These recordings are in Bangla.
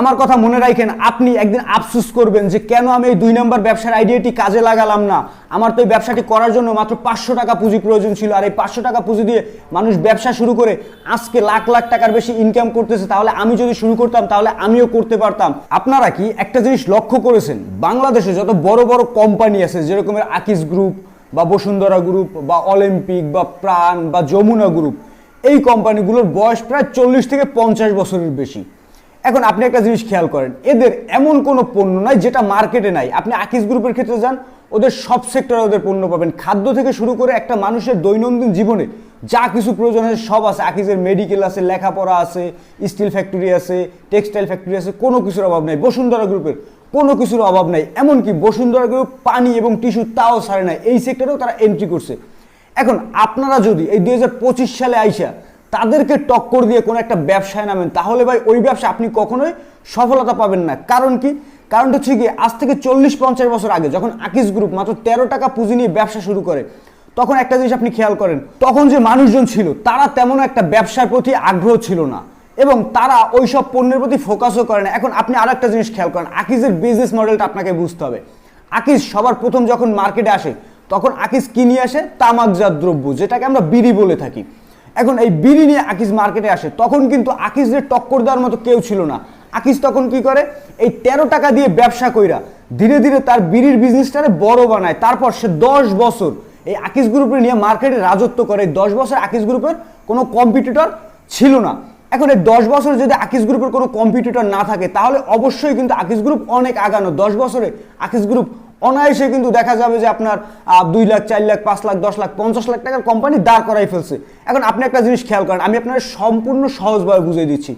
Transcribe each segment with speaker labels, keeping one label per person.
Speaker 1: আমার কথা মনে রাখেন, আপনি একদিন আফসুস করবেন যে কেন আমি এই দুই নম্বর ব্যবসার আইডিয়াটি কাজে লাগালাম না। আমার তো এই ব্যবসাটি করার জন্য মাত্র পাঁচশো টাকা পুঁজি প্রয়োজন ছিল, আর এই পাঁচশো টাকা পুঁজি দিয়ে মানুষ ব্যবসা শুরু করে আজকে লাখ লাখ টাকার বেশি ইনকাম করতেছে, তাহলে আমি যদি শুরু করতাম, তাহলে আমিও করতে পারতাম। আপনারা কি একটা জিনিস লক্ষ্য করেছেন? বাংলাদেশে যত বড় বড় কোম্পানি আছে, যেরকমের আকিস গ্রুপ বা বসুন্ধরা গ্রুপ বা অলিম্পিক বা প্রাণ বা যমুনা গ্রুপ এই কোম্পানিগুলোর বয়স প্রায় চল্লিশ থেকে পঞ্চাশ বছরের বেশি। এখন আপনি একটা জিনিস খেয়াল করেন, এদের এমন কোনো পণ্য নাই যেটা মার্কেটে নাই। আপনি আকিস গ্রুপের ক্ষেত্রে যান, ওদের সব সেক্টরে ওদের পণ্য পাবেন। খাদ্য থেকে শুরু করে একটা মানুষের দৈনন্দিন জীবনে যা কিছু প্রয়োজন আছে সব আছে। আকিজের মেডিকেল আছে, লেখাপড়া আছে স্টিল ফ্যাক্টরি আছে টেক্সটাইল ফ্যাক্টরি আছে, কোনো কিছুর অভাব নাই। বসুন্ধরা গ্রুপের কোনো কিছুর অভাব নাই। এমনকি বসুন্ধরা গ্রুপ পানি এবং টিস্যু তাও ছাড়ে না এই সেক্টরেও তারা এন্ট্রি করছে। এখন আপনারা যদি এই দু হাজার পঁচিশ সালে আইসা তাদেরকে টক্কর দিয়ে কোনো একটা ব্যবসায় নামেন, তাহলে ভাই ওই ব্যবসা আপনি কখনোই সফলতা পাবেন না। কারণ কি? কারণটা হচ্ছে কি আজ থেকে চল্লিশ পঞ্চাশ বছর আগে যখন আকিস গ্রুপ মাত্র তেরো টাকা পুঁজি নিয়ে ব্যবসা শুরু করে, তখন একটা জিনিস আপনি খেয়াল করেন, তখন যে মানুষজন ছিল, তারা তেমন একটা ব্যবসার প্রতি আগ্রহ ছিল না এবং তারা ওই সব পণ্যের প্রতি ফোকাসও করে না। এখন আপনি আরও একটা জিনিস খেয়াল করেন আকিজের বিজনেস মডেলটা আপনাকে বুঝতে হবে। আকিজ সবার প্রথম যখন মার্কেটে আসে, তখন আকিজ কি নিয়ে আসে? তামাকজাত দ্রব্য, যেটাকে আমরা বিড়ি বলে থাকি। এখন এই বিড়ি নিয়ে আকিজ মার্কেটে আসে, তখন কিন্তু আকিজের টক্কর দেওয়ার মতো কেউ ছিল না। আকিজ তখন কি করে? এই তেরো টাকা দিয়ে ব্যবসা কইরা ধীরে ধীরে তার বিড়ির বিজনেসটারে বড় বানায়। তারপর সে দশ বছর এই আকিজ গ্রুপের নিয়ে মার্কেটে রাজত্ব করে। দশ বছর আকিজ গ্রুপের কোনো কম্পিটিটর ছিল না। এখন এই দশ বছর যদি আকিজ গ্রুপের কোনো কম্পিটিটর না থাকে, তাহলে অবশ্যই কিন্তু আকিজ গ্রুপ অনেক আগানো। দশ বছরে আকিজ গ্রুপ অনায়াসে কিন্তু দেখা যাবে যে আপনার দুই লাখ, চার লাখ, পাঁচ লাখ, দশ লাখ, পঞ্চাশ লাখ টাকার কোম্পানি দাঁড় করাই ফেলছে। এখন আপনি একটা জিনিস খেয়াল করেন, আমি আপনার সম্পূর্ণ সহজভাবে বুঝিয়ে দিচ্ছি।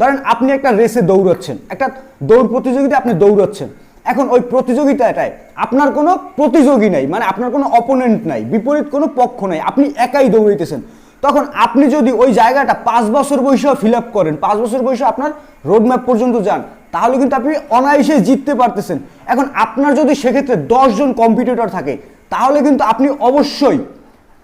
Speaker 1: ধরেন আপনি একটা রেসে দৌড়াচ্ছেন, একটা দৌড় প্রতিযোগিতা আপনি দৌড়াচ্ছেন। এখন ওই প্রতিযোগিতাটায় আপনার কোনো প্রতিযোগী নাই মানে আপনার কোনো অপোনেন্ট নাই, বিপরীত কোনো পক্ষ নাই, আপনি একাই দৌড়াইতেছেন। তখন আপনি যদি ওই জায়গাটা পাঁচ বছর বয়সেও ফিল আপ করেন, পাঁচ বছর বয়সে আপনার রোডম্যাপ পর্যন্ত যান তাহলে কিন্তু আপনি অনায়াসে জিততে পারতেছেন। এখন আপনার যদি সেক্ষেত্রে দশজন কম্পিটিটর থাকে, তাহলে কিন্তু আপনি অবশ্যই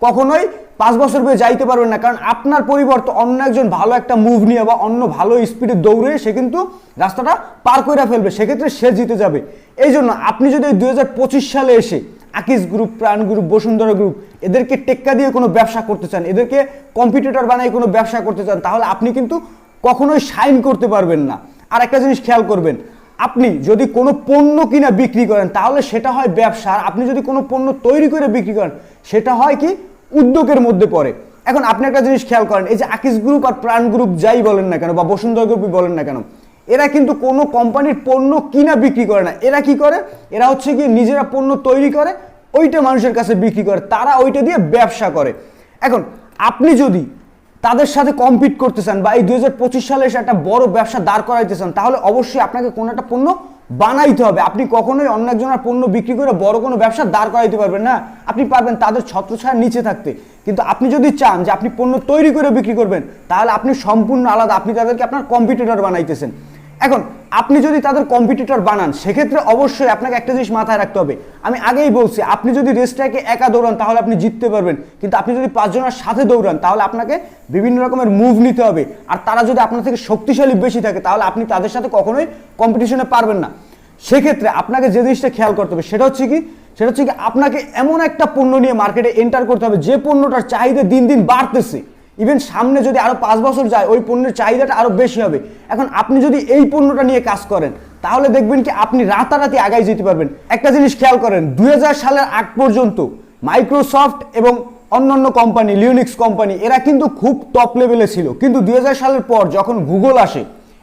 Speaker 1: কখনোই পাঁচ বছর পরে যাইতে পারবেন না। কারণ আপনার পরিবর্তে অন্য একজন ভালো একটা মুভ নিয়ে বা অন্য ভালো স্পিডে দৌড়ে সে কিন্তু রাস্তাটা পার করে ফেলবে। সেক্ষেত্রে সে জিতে যাবে। এই জন্য আপনি যদি দু হাজার পঁচিশ সালে এসে আকিস গ্রুপ প্রাণ গ্রুপ বসুন্ধরা গ্রুপ এদেরকে টেক্কা দিয়ে কোনো ব্যবসা করতে চান, এদেরকে কম্পিটিটর বানাই কোনো ব্যবসা করতে চান, তাহলে আপনি কিন্তু কখনোই সাইন করতে পারবেন না। আর একটা জিনিস খেয়াল করবেন, আপনি যদি কোনো পণ্য কিনা বিক্রি করেন, তাহলে সেটা হয় ব্যবসা। আর আপনি যদি কোনো পণ্য তৈরি করে বিক্রি করেন, সেটা হয় কি? উদ্যোগের মধ্যে পড়ে। এখন আপনি একটা জিনিস খেয়াল করেন, এই যে আকিস গ্রুপ আর প্রাণ গ্রুপ যাই বলেন না কেন, বা বসুন্ধরা গ্রুপই বলেন না কেন, এরা কিন্তু কোনো কোম্পানির পণ্য কিনা বিক্রি করে না। এরা কি করে? এরা হচ্ছে কি নিজেরা পণ্য তৈরি করে, ওইটা মানুষের কাছে বিক্রি করে, তারা ওইটা দিয়ে ব্যবসা করে। এখন, আপনি যদি তাদের সাথে কম্পিট করতে চান বা এই দুই হাজার পঁচিশ সালে এসে একটা বড় ব্যবসা দাঁড় করাইতে চান তাহলে অবশ্যই আপনাকে কোনো একটা পণ্য বানাইতে হবে। আপনি কখনোই অন্য একজনের পণ্য বিক্রি করে বড় কোনো ব্যবসা দাঁড় করাইতে পারবেন না। আপনি পারবেন তাদের ছত্রছায়ার নিচে থাকতে। কিন্তু আপনি যদি চান যে আপনি পণ্য তৈরি করে বিক্রি করবেন, তাহলে আপনি সম্পূর্ণ আলাদা, আপনি তাদেরকে আপনার কম্পিটিটর বানাইতেছেন। এখন আপনি যদি তাদের কম্পিটিটর বানান, সেক্ষেত্রে অবশ্যই আপনাকে একটা জিনিস মাথায় রাখতে হবে। আমি আগেই বলছি, আপনি যদি রেসটাকে একা দৌড়ান, তাহলে আপনি জিততে পারবেন। কিন্তু আপনি যদি পাঁচজনের সাথে দৌড়ান, তাহলে আপনাকে বিভিন্ন রকমের মুভ নিতে হবে। আর তারা যদি আপনার থেকে শক্তিশালী বেশি থাকে, তাহলে আপনি তাদের সাথে কখনোই কম্পিটিশনে পারবেন না। সেক্ষেত্রে আপনাকে যে জিনিসটা খেয়াল করতে হবে, সেটা হচ্ছে কি, সেটা হচ্ছে কি, আপনাকে এমন একটা পণ্য নিয়ে মার্কেটে এন্টার করতে হবে, যে পণ্যটার চাহিদা দিন দিন বাড়তেছে। ইভেন সামনে যদি আরও পাঁচ বছর যায়, ওই পণ্যের চাহিদাটা আরও বেশি হবে। এখন আপনি যদি এই পণ্যটা নিয়ে কাজ করেন, তাহলে দেখবেন কি আপনি রাতারাতি আগায় যেতে পারবেন। একটা জিনিস খেয়াল করেন, দুই হাজার সালের আগ পর্যন্ত মাইক্রোসফট এবং অন্যান্য কোম্পানি লিউনিক্স কোম্পানি, এরা কিন্তু খুব টপ লেভেলে ছিল। কিন্তু দুই হাজার সালের পর যখন গুগল আসে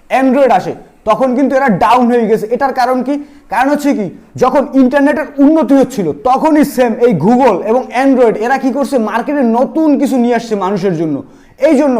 Speaker 1: অ্যান্ড্রয়েড আসে তখন কিন্তু এরা ডাউন হয়ে গেছে। এটার কারণ কি? কারণ হচ্ছে কি, যখন ইন্টারনেটের উন্নতি হচ্ছিল, তখনই সেম এই গুগল এবং অ্যান্ড্রয়েড এরা কি করছে? মার্কেটে নতুন কিছু নিয়ে আসছে মানুষের জন্য। এই জন্য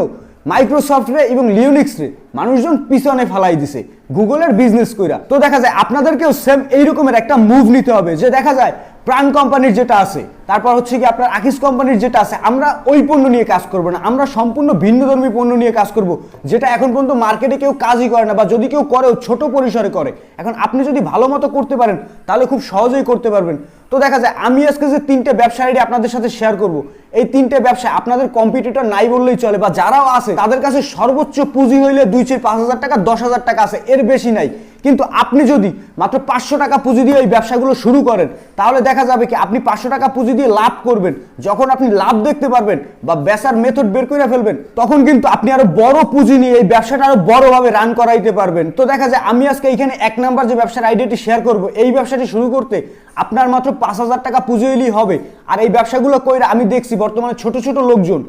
Speaker 1: মাইক্রোসফটরে এবং লিউনিক্সরে মানুষজন পিছনে ফালাই দিছে গুগলের বিজনেস কইরা। তো দেখা যায়, আপনাদেরকেও সেম এইরকমের একটা মুভ নিতে হবে। যে দেখা যায় প্রাণ কোম্পানির যেটা আছে, তারপর হচ্ছে কি আপনার আকিস কোম্পানির যেটা আছে, আমরা ওই পণ্য নিয়ে কাজ করব না। আমরা সম্পূর্ণ ভিন্নধর্মী পণ্য নিয়ে কাজ করব, যেটা এখন পর্যন্ত মার্কেটে কেউ কাজই করে না বা যদি কেউ করেও, ছোট পরিসরে করে। এখন আপনি যদি ভালো মতো করতে পারেন, তাহলে খুব সহজেই করতে পারবেন। তো দেখা যায়, আমি আজকে যে তিনটে ব্যবসা আইডি আপনাদের সাথে শেয়ার করব, এই তিনটে ব্যবসা আপনাদের কম্পিটিটর নাই বললেই চলে, বা যারাও আছে, তাদের কাছে সর্বোচ্চ পুঁজি হইলে দুই চার পাঁচ হাজার টাকা, দশ হাজার টাকা আছে, এর বেশি নাই। কিন্তু আপনি যদি মাত্র পাঁচশো টাকা পুঁজি দিয়ে এই ব্যবসাগুলো শুরু করেন, তাহলে দেখা যাবে কি আপনি পাঁচশো টাকা পুঁজি দিয়ে লাভ করবেন। যখন আপনি লাভ দেখতে পারবেন বা বেচার মেথড বের করে ফেলবেন, তখন কিন্তু আপনি আরও বড় পুঁজি নিয়ে এই ব্যবসাটা আরও বড়ভাবে রান করাইতে পারবেন। তো দেখা যায়, আমি আজকে এখানে এক নাম্বার যে ব্যবসার আইডিয়াটি শেয়ার করব, এই ব্যবসাটি শুরু করতে আপনার মাত্র পাঁচ হাজার টাকা পুঁজি হইলেই হবে। আর এই ব্যবসাগুলো কইরা আমি দেখছি বর্তমানে ছোট ছোট লোকজন,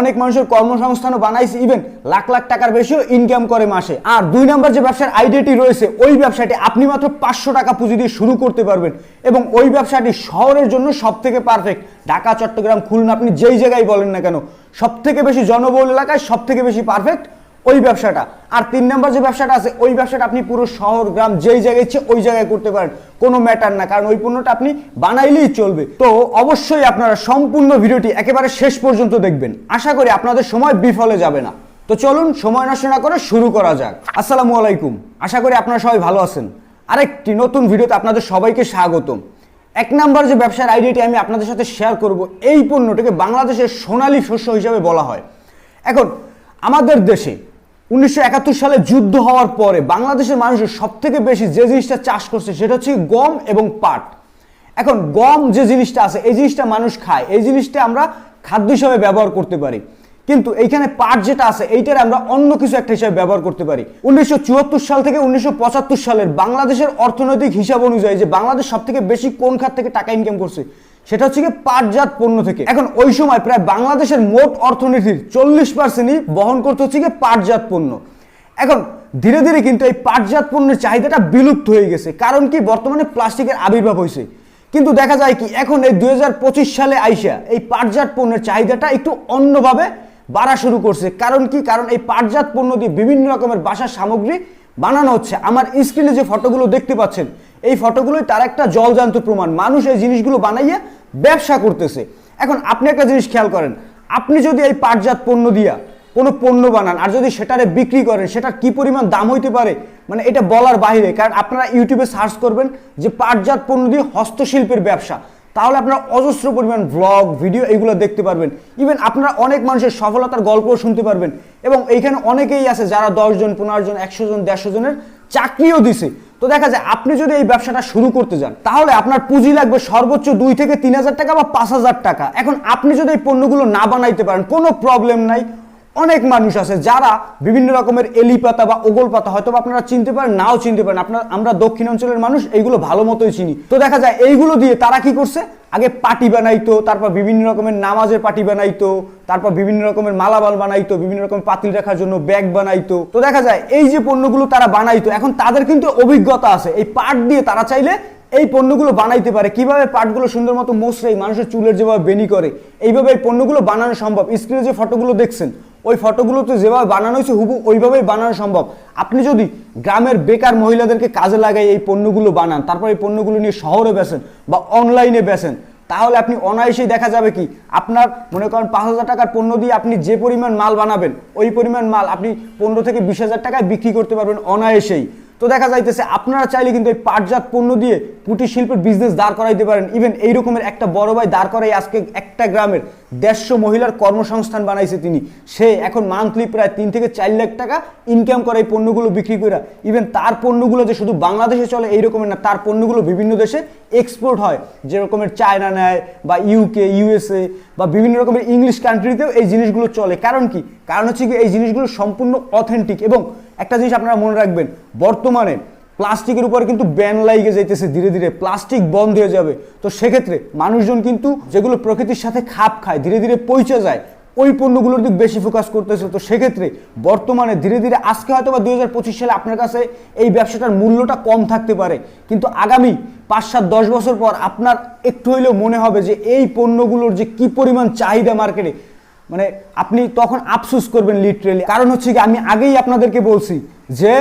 Speaker 1: অনেক মানুষের কর্মসংস্থানও বানাইছে ইভেন লাখ লাখ টাকার বেশিও ইনকাম করে মাসে। আর দুই নম্বর যে ব্যবসার আইডিয়াটি রয়েছে, ওই ব্যবসাটি আপনি মাত্র পাঁচশো টাকা পুঁজি দিয়ে শুরু করতে পারবেন। এবং ওই ব্যবসাটি শহরের জন্য সব থেকে পারফেক্ট ঢাকা, চট্টগ্রাম, খুলনা, আপনি যেই জায়গায় বলেন না কেন সব থেকে বেশি জনবহুল এলাকায় সব থেকে বেশি পারফেক্ট ওই ব্যবসাটা। আর তিন নম্বর যে ব্যবসাটা আছে, ওই ব্যবসাটা আপনি পুরো শহর, গ্রাম, যেই জায়গায় ইচ্ছে ওই জায়গায় করতে পারেন। কোনো ম্যাটার না, কারণ ওই পণ্যটা আপনি বানাইলেই চলবে। তো অবশ্যই আপনারা সম্পূর্ণ ভিডিওটি একেবারে শেষ পর্যন্ত দেখবেন। আশা করি আপনাদের সময় বিফলে যাবে না। তো চলুন, সময় নষ্ট না করে শুরু করা যাক। আসসালামু আলাইকুম। আশা করি আপনারা সবাই ভালো আছেন। আরেকটি নতুন ভিডিওতে আপনাদের সবাইকে স্বাগতম। এক নাম্বার যে ব্যবসার আইডিয়াটি আমি আপনাদের সাথে শেয়ার করব, এই পণ্যটিকে বাংলাদেশের সোনালী শস্য হিসাবে বলা হয়। এখন, আমাদের দেশে উনিশশো একাত্তর সালে যুদ্ধ হওয়ার পরে বাংলাদেশের মানুষের সব থেকে বেশি যে জিনিসটা চাষ করছে সেটা হচ্ছে গম এবং পাট। এখন গম যে জিনিসটা আছে, এই জিনিসটা মানুষ খায়, এই জিনিসটা আমরা খাদ্য হিসাবে ব্যবহার করতে পারি। কিন্তু এইখানে পাট যেটা আছে, এইটার আমরা অন্য কিছু একটা হিসাবে ব্যবহার করতে পারি। উনিশশো চুয়াত্তর সাল থেকে উনিশশো পঁচাত্তর সালের বাংলাদেশের অর্থনৈতিক হিসাব অনুযায়ী যে বাংলাদেশ সব থেকে বেশি কোন খাত থেকে টাকা ইনকাম করছে সেটা হচ্ছে কি পাটজাত পণ্য থেকে। এখন ওই সময় প্রায় বাংলাদেশের মোট অর্থনীতির চল্লিশ পার্সেন্টই বহন করতে হচ্ছে কি পাটজাত পণ্য। এখন ধীরে ধীরে কিন্তু এই পাটজাত পণ্যের চাহিদাটা বিলুপ্ত হয়ে গেছে। কারণ কি? বর্তমানে প্লাস্টিকের আবির্ভাব হয়েছে। কিন্তু দেখা যায় কি, এখন এই দুই হাজার পঁচিশ সালে আইসা এই পাটজাত পণ্যের চাহিদাটা একটু অন্যভাবে বাড়া শুরু করছে। কারণ কি? কারণ এই পাটজাত পণ্য দিয়ে বিভিন্ন রকমের বাসার সামগ্রী বানানো হচ্ছে। আমার স্ক্রিনে যে ফটোগুলো দেখতে পাচ্ছেন, এই ফটোগুলোই তার একটা জলজান্ত প্রমাণ। মানুষ এই জিনিসগুলো বানাইয়া ব্যবসা করতেছে। এখন আপনি একটা জিনিস খেয়াল করেন, আপনি যদি এই পাটজাত পণ্য দিয়া কোনো পণ্য বানান আর যদি সেটারে বিক্রি করেন, সেটার কি পরিমাণ দাম হইতে পারে? মানে এটা বলার বাইরে কারণ আপনারা ইউটিউবে সার্চ করবেন যে পাটজাত পণ্য দিয়ে হস্তশিল্পের ব্যবসা। তাহলে আপনারা অজস্র পরিমাণ ব্লগ ভিডিও এইগুলো দেখতে পারবেন। ইভেন আপনারা অনেক মানুষের সফলতার গল্পও শুনতে পারবেন। এবং এইখানে অনেকেই আছে যারা দশজন পনেরো জন, একশো জন, দেড়শো জনের চাকরিও দিছে। তো দেখা যায় আপনি যদি এই ব্যবসাটা শুরু করতে যান, তাহলে আপনার পুঁজি লাগবে সর্বোচ্চ দুই থেকে তিন হাজার টাকা বা পাঁচ হাজার টাকা। এখন আপনি যদি এই পণ্যগুলো না বানাইতে পারেন, কোনো প্রবলেম নাই। অনেক মানুষ আছে যারা বিভিন্ন রকমের এলি পাতা বা ওগল পাতা হয়তো আপনারা চিনতে পারেন, নাও চিনতে পারেন। আপনার, আমরা দক্ষিণ অঞ্চলের মানুষ, এইগুলো ভালো মতোই চিনি। তো দেখা যায়, এইগুলো দিয়ে তারা কি করছে? আগে পাটি বানাইতো, তারপর বিভিন্ন রকমের নামাজের পাটি বানাইতো, তারপর বিভিন্ন রকমের মালামাল বানাইতো, বিভিন্ন রকমের পাতিল রাখার জন্য ব্যাগ বানাইতো। তো দেখা যায়, এই যে পণ্যগুলো তারা বানাইতো, এখন তাদের কিন্তু অভিজ্ঞতা আছে। এই পাট দিয়ে তারা চাইলে এই পণ্যগুলো বানাইতে পারে। কীভাবে পাটগুলো সুন্দর মতো মোসরাই মানুষের চুলের যেভাবে বেনি করে, এইভাবে এই পণ্যগুলো বানানো সম্ভব? স্ক্রিনে যে ফটোগুলো দেখছেন ওই ফটোগুলোতে যেভাবে বানানো হয়েছে হুবু ওইভাবেই বানানো সম্ভব। আপনি যদি গ্রামের বেকার মহিলাদেরকে কাজে লাগাই এই পণ্যগুলো বানান, তারপর এই পণ্যগুলো নিয়ে শহরে বেচেন বা অনলাইনে বেচেন, তাহলে আপনি অনায়াসেই দেখা যাবে কি, আপনার মনে করেন পাঁচ হাজার টাকার পণ্য দিয়ে আপনি যে পরিমাণ মাল বানাবেন, ওই পরিমাণ মাল আপনি পনেরো থেকে বিশ হাজার টাকায় বিক্রি করতে পারবেন অনায়াসেই। তো দেখা যাইতেছে আপনারা চাইলে কিন্তু এই পাটজাত পণ্য দিয়ে কুটির শিল্পের বিজনেস দাঁড় করাইতে পারেন। ইভেন এই রকমের একটা বড় ভাই দাঁড় করাই আজকে একটা গ্রামের দেড়শো মহিলার কর্মসংস্থান বানাইছে তিনি। সে এখন মান্থলি প্রায় তিন থেকে চার লাখ টাকা ইনকাম করে এই পণ্যগুলো বিক্রি করে ইভেন তার পণ্যগুলো যে শুধু বাংলাদেশে চলে এই রকমের না, তার পণ্যগুলো বিভিন্ন দেশে এক্সপোর্ট হয়। যেরকমের চায়না নেয় বা ইউকে ইউএসএ বা বিভিন্ন রকমের ইংলিশ কান্ট্রিতেও এই জিনিসগুলো চলে। কারণ কি? কারণ হচ্ছে কি এই জিনিসগুলো সম্পূর্ণ অথেন্টিক এবং একটা জিনিস আপনারা মনে রাখবেন, বর্তমানে প্লাস্টিকের উপর কিন্তু ব্যান লাইগে যাইতেছে ধীরে ধীরে, প্লাস্টিক বন্ধ হয়ে যাবে। তো সেক্ষেত্রে মানুষজন কিন্তু যেগুলো প্রকৃতির সাথে খাপ খায়, ধীরে ধীরে পৌঁছে যায়, ওই পণ্যগুলোর দিক বেশি ফোকাস করতেছে। তো সেক্ষেত্রে বর্তমানে ধীরে ধীরে আজকে হয়তো বা দু হাজার পঁচিশ সালে আপনার কাছে এই ব্যবসাটার মূল্যটা কম থাকতে পারে। কিন্তু আগামী পাঁচ সাত দশ বছর পর আপনার একটু হইলেও মনে হবে যে এই পণ্যগুলোর যে কি পরিমাণ চাহিদা মার্কেটে মানে আপনি তখন আফসোস করবেন লিটারেলি কারণ হচ্ছে কি, আমি আগেই আপনাদেরকে বলছি যে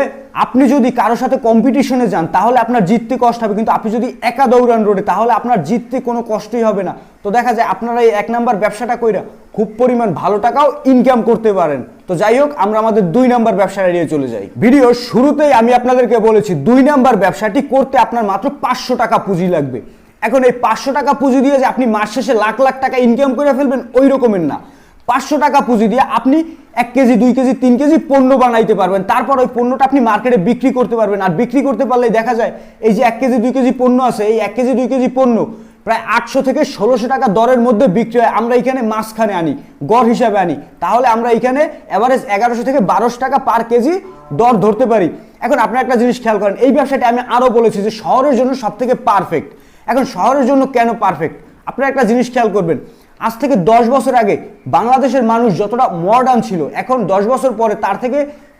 Speaker 1: আপনি যদি কারোর সাথে কম্পিটিশনে যান, তাহলে আপনার জিততে কষ্ট হবে। কিন্তু আপনি যদি একা দৌড়ান রোডে তাহলে আপনার জিততে কোনো কষ্টই হবে না। তো দেখা যায় আপনারা এই এক নাম্বার ব্যবসাটা কইরা খুব পরিমাণ ভালো টাকাও ইনকাম করতে পারেন। তো যাই হোক, আমরা আমাদের দুই নাম্বার ব্যবসার এড়িয়ে চলে যাই। ভিডিও শুরুতেই আমি আপনাদেরকে বলেছি, দুই নাম্বার ব্যবসাটি করতে আপনার মাত্র পাঁচশো টাকা পুঁজি লাগবে। এখন এই পাঁচশো টাকা পুঁজি দিয়ে যে আপনি মাস শেষে লাখ লাখ টাকা ইনকাম করে ফেলবেন, ওই রকমের না। পাঁচশো টাকা পুঁজি দিয়ে আপনি এক কেজি, দুই কেজি, তিন কেজি পণ্য বানাইতে পারবেন। তারপর ওই পণ্যটা আপনি মার্কেটে বিক্রি করতে পারবেন। আর বিক্রি করতে পারলে দেখা যায়, এই যে এক কেজি, দুই কেজি পণ্য আছে, এই এক কেজি, দুই কেজি পণ্য প্রায় আটশো থেকে ষোলোশো টাকা দরের মধ্যে বিক্রি হয়। আমরা এখানে মাঝখানে আনি, গড় হিসাবে আনি। তাহলে আমরা এখানে অ্যাভারেজ এগারোশো থেকে বারোশো টাকা পার কেজি দর ধরতে পারি। এখন আপনার একটা জিনিস খেয়াল করেন, এই ব্যবসাটা আমি আরও বলেছি যে শহরের জন্য সব থেকে পারফেক্ট এখন শহরের জন্য কেন পারফেক্ট আপনারা একটা জিনিস খেয়াল করবেন আজ থেকে দশ বছর আগে বাংলাদেশের মানুষ যতটা মডার্ন ছিল, এখন দশ বছর পরে তার থেকে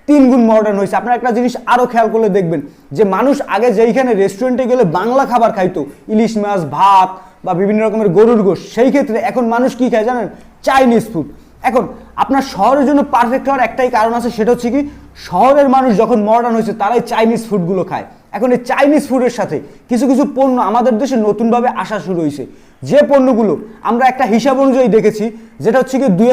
Speaker 1: তিন গুণ মডার্ন হয়েছে। আপনারা একটা জিনিস আরও খেয়াল করলে দেখবেন যে মানুষ আগে যেইখানে রেস্টুরেন্টে গেলে বাংলা খাবার খাইতো, ইলিশ মাছ, ভাত বা বিভিন্ন রকমের গরুর গোশ, সেই ক্ষেত্রে এখন মানুষ কি খায় জানেন? চাইনিজ ফুড এখন আপনার শহরের জন্য পারফেক্ট হওয়ার একটাই কারণ আছে, সেটা হচ্ছে কি শহরের মানুষ যখন মডার্ন হয়েছে, তারাই চাইনিজ ফুডগুলো খায়। এখন এই চাইনিজ ফুডের সাথে কিছু কিছু পণ্য আমাদের দেশে নতুনভাবে আসা শুরু হয়েছে। যে পণ্যগুলো আমরা একটা হিসাব অনুযায়ী দেখেছি, যেটা হচ্ছে কি দুই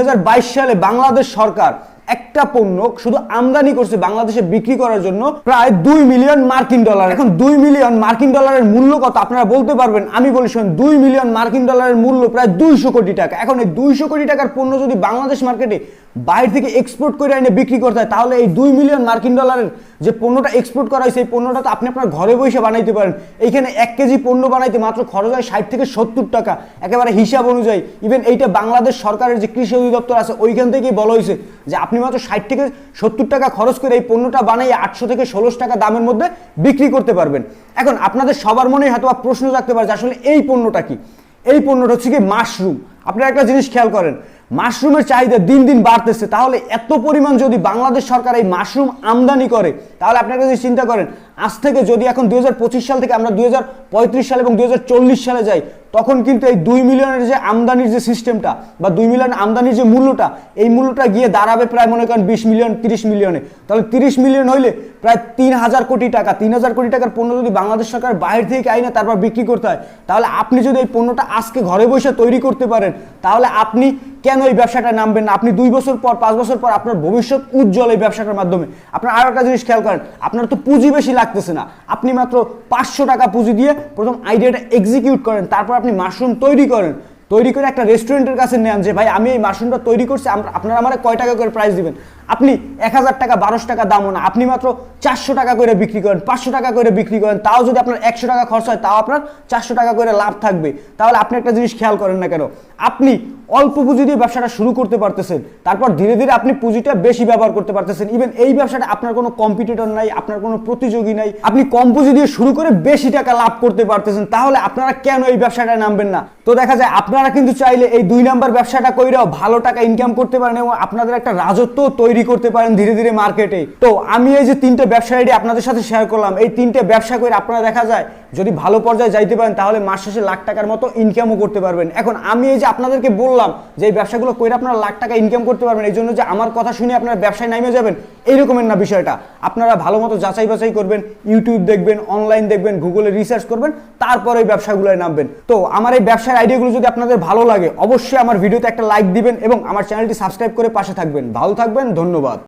Speaker 1: সালে বাংলাদেশ সরকার একটা পণ্য শুধু আমদানি করছে বাংলাদেশে বিক্রি করার জন্য প্রায় দুই মিলিয়ন মার্কিন ডলার। এখন দুই মিলিয়ন মার্কিন ডলারের মূল্য কত আপনারা বলতে পারবেন? আমি বলি শোন দুই মিলিয়ন মার্কিন ডলারের মূল্য প্রায় দুইশো কোটি টাকা। এখন এই দুইশো কোটি টাকার পণ্য যদি বাংলাদেশ মার্কেটে বাইরে থেকে এক্সপোর্ট করে এনে বিক্রি করতে হয়, তাহলে এই দুই মিলিয়ন মার্কিন ডলারের যে পণ্যটা এক্সপোর্ট করা হয়, সেই পণ্যটা তো আপনি আপনার ঘরে বসে বানাইতে পারেন। এইখানে এক কেজি পণ্য বানাইতে মাত্র খরচ হয় ষাট থেকে সত্তর টাকা। একেবারে হিসাব অনুযায়ী ইভেন এইটা বাংলাদেশ সরকারের যে কৃষি অধিদপ্তর আছে, ওইখান থেকেই বলা হয়েছে যে আপনি মাত্র ষাট থেকে সত্তর টাকা খরচ করে এই পণ্যটা বানাই আটশো থেকে ষোলোশো টাকা দামের মধ্যে বিক্রি করতে পারবেন। এখন আপনাদের সবার মনে হয়তো বা প্রশ্ন রাখতে পারে যে আসলে এই পণ্যটা কি? এই পণ্যটা হচ্ছে কি মাশরুম আপনারা একটা জিনিস খেয়াল করেন মাশরুমের চাহিদা দিন দিন বাড়তেছে, তাহলে এত পরিমাণ যদি বাংলাদেশ সরকার এই মাশরুম আমদানি করে, তাহলে আপনারা যদি চিন্তা করেন আজ থেকে যদি এখন দুই হাজার পঁচিশ সাল থেকে আমরা দু হাজার পঁয়ত্রিশ সাল এবং দুই হাজার চল্লিশ সালে যাই, তখন কিন্তু এই দুই মিলিয়নের যে আমদানির যে সিস্টেমটা বা দুই মিলিয়ন আমদানির যে মূল্যটা, এই মূল্যটা গিয়ে দাঁড়াবে প্রায় মনে করেন বিশ মিলিয়ন, তিরিশ মিলিয়নে। তাহলে তিরিশ মিলিয়ন হইলে প্রায় তিন হাজার কোটি টাকা, তিন হাজার কোটি টাকার পণ্য যদি বাংলাদেশ সরকার বাইরে থেকে আইনে তারপর বিক্রি করতে হয়, তাহলে আপনি যদি এই পণ্যটা আজকে ঘরে বসে তৈরি করতে পারেন, তাহলে আপনি কেন এই ব্যবসাটা নামবেন না? আপনি দুই বছর পর, পাঁচ বছর পর আপনার ভবিষ্যৎ উজ্জ্বল এই ব্যবসাটার মাধ্যমে। আপনার আরও একটা জিনিস খেয়াল করেন, আপনার তো পুঁজি বেশি লাগতেছে না। আপনি মাত্র পাঁচশো টাকা পুঁজি দিয়ে প্রথম আইডিয়াটা এক্সিকিউট করেন, তারপর আপনি মাশরুম তৈরি করেন। তৈরি করে একটা রেস্টুরেন্টের কাছে নেন যে, ভাই, আমি এই মাশরুমটা তৈরি করছি আপনারা আমার কয় টাকা করে প্রাইস দিবেন? আপনি এক হাজার টাকা, বারোশো টাকা দামও না। আপনি মাত্র চারশো টাকা করে বিক্রি করেন, পাঁচশো টাকা করে বিক্রি করেন, তাও যদি আপনার একশো টাকা খরচ হয়, তাও আপনার চারশো টাকা করে লাভ থাকবে। তাহলে আপনি একটা জিনিস খেয়াল করেন না কেন? আপনি অল্প পুঁজি দিয়ে ব্যবসাটা শুরু করতে পারতেছেন, তারপর ধীরে ধীরে আপনি পুঁজিটা বেশি ব্যবহার করতে পারতেছেন। ইভেন এই ব্যবসাটা আপনার কোনো কম্পিটিটর নাই, আপনার কোনো প্রতিযোগী নাই। আপনি কম পুঁজি দিয়ে শুরু করে বেশি টাকা লাভ করতে পারতেছেন, তাহলে আপনারা কেন এই ব্যবসাটায় নামবেন না? তো দেখা যায় আপনারা কিন্তু চাইলে এই দুই নাম্বার ব্যবসাটা কইরাও ভালো টাকা ইনকাম করতে পারেন এবং আপনাদের একটা রাজত্ব তৈরি করতে পারেন ধীরে ধীরে মার্কেটে তো আমি এই যে তিনটে ব্যবসা আইডি আপনাদের সাথে শেয়ার করলাম, এই তিনটে ব্যবসা করে আপনারা দেখা যায় যদি ভালো পর্যায়ে যাইতে পারেন, তাহলে মাস শেষে লাখ টাকার মতো ইনকামও করতে পারবেন। এখন আমি এই যে আপনাদেরকে বললাম যে এই ব্যবসাগুলো করে আপনারা লাখ টাকা ইনকাম করতে পারবেন, এই জন্য যে আমার কথা শুনে আপনারা ব্যবসায় নামে যাবেন এইরকমের না বিষয়টা। আপনারা ভালো মতো যাচাই বাছাই করবেন ইউটিউব দেখবেন অনলাইন দেখবেন গুগলে রিসার্চ করবেন, তারপরে এই ব্যবসাগুলোয় নামবেন। তো আমার এই ব্যবসার আইডিয়াগুলো যদি আপনাদের ভালো লাগে, অবশ্যই আমার ভিডিওতে একটা লাইক দিবেন এবং আমার চ্যানেলটি সাবস্ক্রাইব করে পাশে থাকবেন। ভালো থাকবেন, ধন্যবাদ।